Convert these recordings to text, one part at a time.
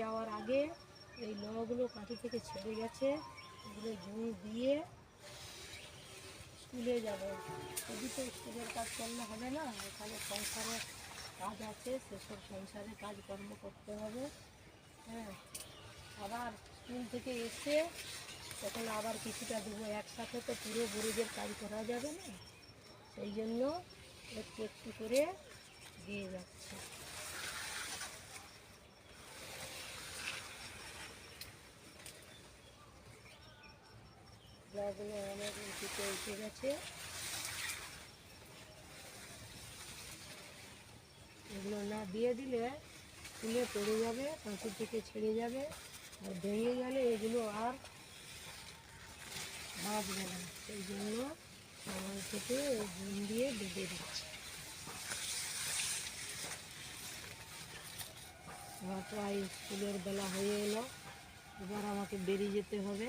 যাওয়ার আগে এই লগুলো কাঁটি থেকে ছেড়ে গেছে এগুলো জমি দিয়ে স্কুলে যাব। যদি তো স্কুলের কাজ করলে হবে না, এখানে সংসারে কাজ আছে, সেসব সংসারে কাজকর্ম করতে হবে। হ্যাঁ আবার স্কুল থেকে এসে তখন আবার কিছুটা দেবো একসাথে তো পুরো গরিবের কাজ করা যাবে না, সেই জন্য একটু একটু করে দিয়ে যাচ্ছে। গাগুলো অনেক উঁচুতে উঠে গেছে। এগুলো না দিয়ে দিলে ফুলে পড়ে যাবে, কাঁচি থেকে ছেড়ে যাবে আর ভেঙে গেলে এগুলো আর বাঁচবে না। সেই জন্য সবাই থেকে গুণ দিয়ে বেঁধে দিচ্ছে। এবার প্রায় স্কুলের বেলা হয়ে এলো। এবার আমাকে বেরিয়ে যেতে হবে।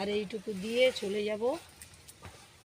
আর এইটুকু দিয়ে চলে যাব।